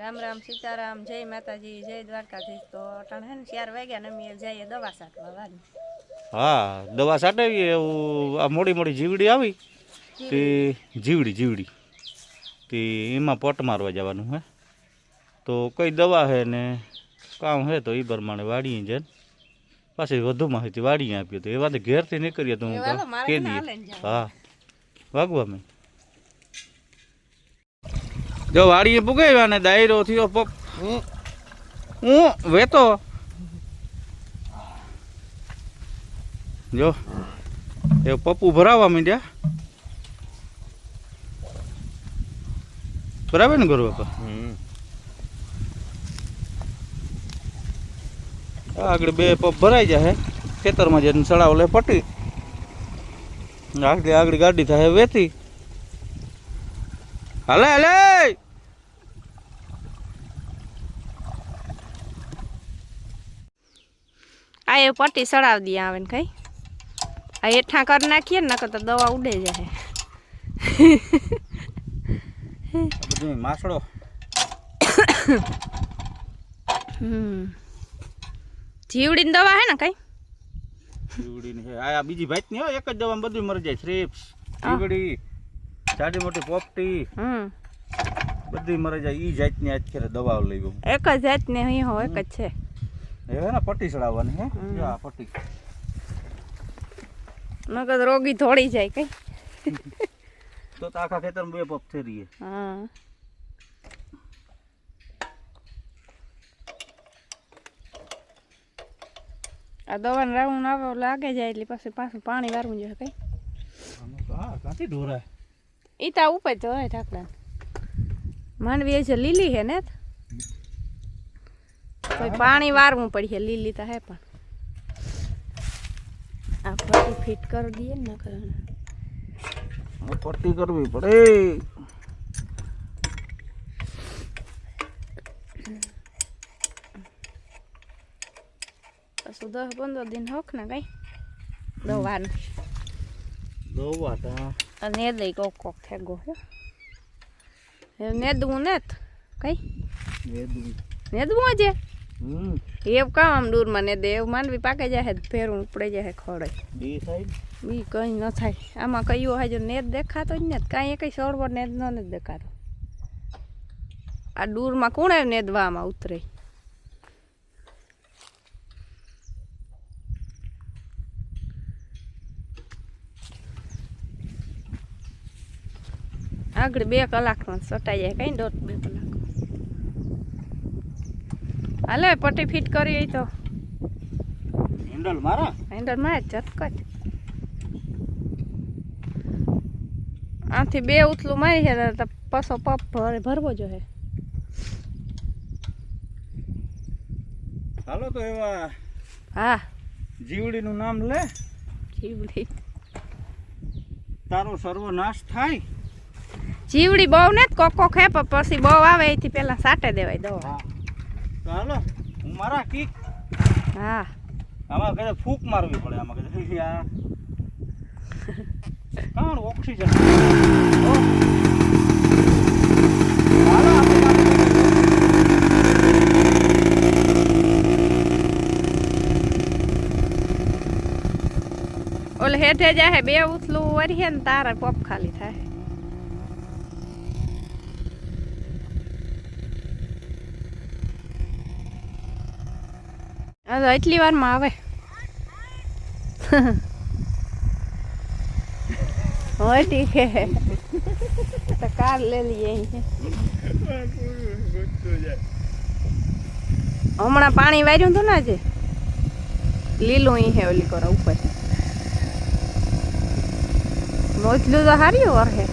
રામ રામ સીતારામ જય માતાજી જય દ્વારકાધીશ. તો અટાણ હે ને ચાર વાગ્યા ને અમે જઈએ દવા સાટવા વાળી હા દવા સાટાવી એવું આ મોડી મોડી જીવડી આવી. તે જીવડી? જીવડી તે એમાં પટ મારવા જવાનું હે. તો કઈ દવા હે ને કામ હે તો એ પ્રમાણે વાળીએ જાય પાછી વધુ માહિતી વાળીએ આપીએ. તો એ વાત ઘેરથી નીકળીએ તો હું દઈએ જાવ. હા. વાગવા મેં જો વાડીએ પુગાવ્યા ને દાયરો થયો પપ હું વેતો. જો એ પપ્પુ ભરાવા માંડ્યા. બરાબર ને ગુરુ બાપા? આગળ બે પપ ભરાઈ જાય ખેતરમાં જઈને સડાવ લે પટી. આગળ આગળ ગાડી થાય વેતી. હાલે હલે આ એ પટ્ટી સડાવી દઈએ આવે ને કઈ આ હેઠા કરી નાખીએ ને નકર તો દવા ઉડે જાય. માસડો જીવડીની દવા હે ને કઈ? જીવડીની છે આ બીજી ભાતની હોય એક જ દવામાં બધું મરી જાય. થ્રીપ્સ જીવડી. જાડી મોટી પોપટી. હમ. બધી મરી જાય. ઈ જાતની અત્યારે દવાઓ લેવી એક જ જાતની અહીં હો એક જ છે. હે ને પટ્ટી ચડાવવાની હે. જો આ પટ્ટી. નકર રોગી થોડી જાય કઈ. તો આખા ખેતરમાં બે પપ થઈ રહીએ હા. આ દવાનું રાઉન્ડ આવે લાગે જાય એટલે પછી પાછું પાણી વારવું જોઈએ કઈ. હા ક્યાંથી ઢોરાય? ઈ તા ઉપર જ હોય ઢાકડા માંડવી છે લીલી હે ને? કોઈ પાણી વારવું પડી છે લીલી તો હે પણ. આ પટ્ટી ફિટ કરી દઈએ ને પટ્ટી કરવી પડે. પાછું દસ પંદર દિન હોક ને કઈ? દવાનું. દવા થેગો હે. એ નેદવું ને કઈ? વેદું નેદવું આજે? હમ. એવું કામ આમ દૂરમાં ને દે એવું માંડવી પાકે જાય ફેરવું ઉપડે જાય ખોડે. બી સાઈડ બી કંઈ ન થાય. આમાં કયું હોય જો નેત દેખાતો જ નથી. કાંઈ કઈ સોળવો નેત ન દેખાતો. આ દૂરમાં કોણે નેદવામાં ઉતરે? આગળ બે કલાકમાં સટાઈ જાય કઈ દોઢ બે કલાક હાલે પટ્ટી ફિટ કરી તો. હેન્ડલ મારા? હેન્ડલ મારે જ ઝટકટ આથી બે ઉથલું મારી છે પાછો પપ ભરે ભરવો જોઈએ. હાલો તો એવા હા. જીવડીનું નામ લે. જીવડી. તારો સર્વનાશ થાય. જીવડી બહુ ને કોકો ખેપ પછી બહુ આવે એથી પેલા સાટે દેવાય દો ચાલો હું મારા કીક. હા. આમાં કદાચ ફૂંક મારવી પડે આમાં કદાચ. આ. ઓક્સિજન. ઓલે હેઠે જાય બે ઉથલું વરી ને તારા પપ ખાલી થાય. હા તો એટલી વારમાં આવે. હોય ઠીક તો કાર લઈ હમણાં પાણી વાર્યું હતું ને આજે? લીલું અહીં હે ઓલી કરો ઉપર. મોજલું તો હાર્યું વરહે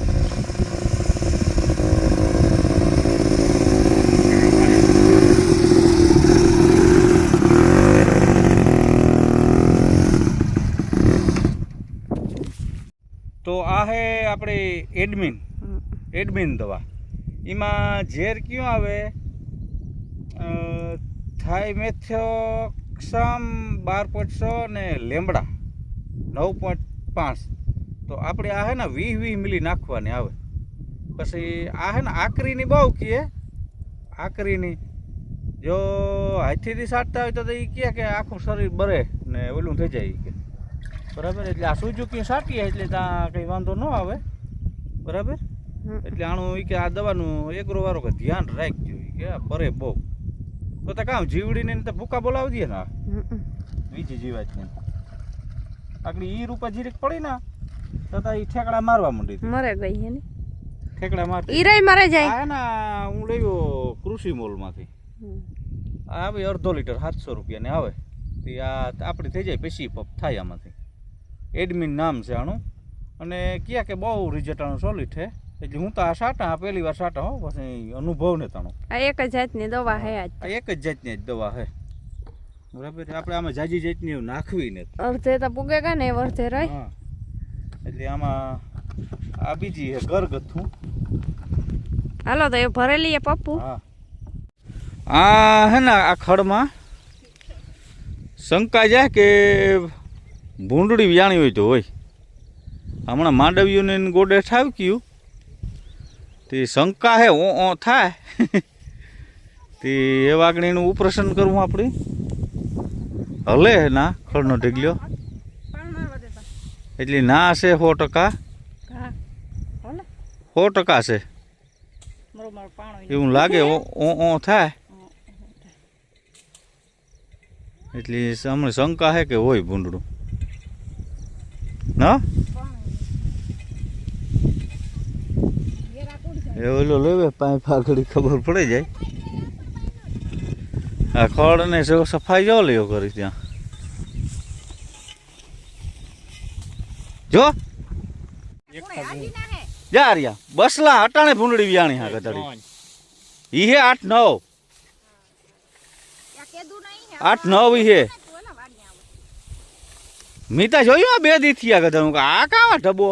તો આ હે આપણે એડમિન એડમિન દવા. એમાં ઝેર કયું આવે? થાઇમેથોક્સમ બાર પોઈન્ટ સો ને લેમડા, નવ પોઈન્ટ પાંચ. તો આપણે આ હે ને વીસ વીસ મિલી નાખવાની આવે. પછી આ હે ને આકરીની બહુ કીએ. આકરીની. જો હાથીથી સાટતા હોય તો એ કહે કે આખું શરીર બરે ને ઓલું થઈ જાય બરાબર? એટલે આ સુઝુકી સાટી એટલે ત્યાં કંઈ વાંધો ન આવે. બરાબર? એટલે આનું કે આ દવાનું એગ્રો વાળો કે ધ્યાન રાખજો કે પરે બહુ. તો તો કામ જીવડીને ને તો ભૂકા બોલાવી દઈએ ને બીજી જીવાત ને આગળ ઈ રૂપા જીરીક પડી ને તો તા ઈ ઠેકડા મારવા માંડી મરે ગઈ હે ને? ઠેકડા મારતી ઈરાય મારે જાય. આ ના હું લેયો કૃષિ મોલમાંથી. માંથી આ આવે અડધો લીટર સાતસો રૂપિયા ને આવે. તે આ આપણી થઈ જાય પછી પપ થાય આમાંથી. એડમિન નામ છે આનું. અને ક્યાં કે બહુ રિઝલ્ટ આનું સોલિડ છે. એટલે હું તો આ સાટા પહેલી વાર સાટા હો પછી અનુભવ ને તાણો. આ એક જ જાતની દવા હે આ એક જ જાતની જ દવા હે. બરાબર આપણે આમાં જાજી જાતની નાખવી ને. અડધે તો પૂગે કા ને એ અડધે રહી. એટલે આમાં આ બીજી હે ગરગથું હાલો તો એ ભરેલી એ પપ્પુ. હા. આ હે ને આ ખડમાં શંકા જાય કે ભૂંડડી વ્યાણી હોય તો હોય. હમણાં માંડવીઓને ગોડે ઠાવક્યું. તે શંકા હે, ઓ ઓ થાય. તે એ વાગણીનું ઓપરેશન કરવું આપણે. હલે ના ખડનો ઢગલ્યો. એટલે ના છે સો ટકા. સો ટકા છે એવું લાગે, ઓ ઓ થાય. એટલે હમણાં શંકા છે કે હોય ભૂંડડું ના એ ઓલો લેવે પાઇપ આગળ ખબર પડી જાય. આ ને સફાઈ જો લ્યો કરી ત્યાં. જો. જા રહ્યા બસલા અટાણે ભૂંડડી વ્યાણી હા કદાડી ઈ હે આઠ નવ. આઠ નવ ઈ હે. મીતા જોયું આ બે દી થયા કદાચ આ કાવા ઢબો?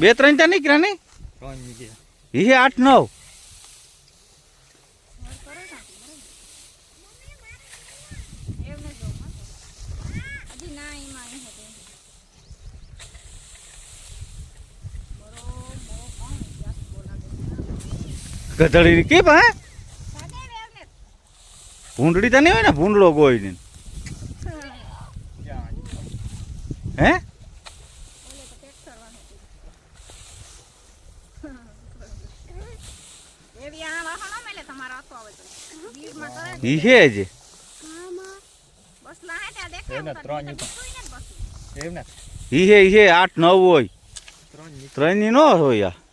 બે ત્રણ ત્યાં નીકળ્યા નહીં? હે આઠ નવ. ગધડી કે હે? ભૂંડડી તો નહીં હોય ને? ભૂંડળો કોઈ ને. હે? ઈ હે ઈ હે ઈ હે આઠ નવ હોય. ત્રણની નો હોય આ.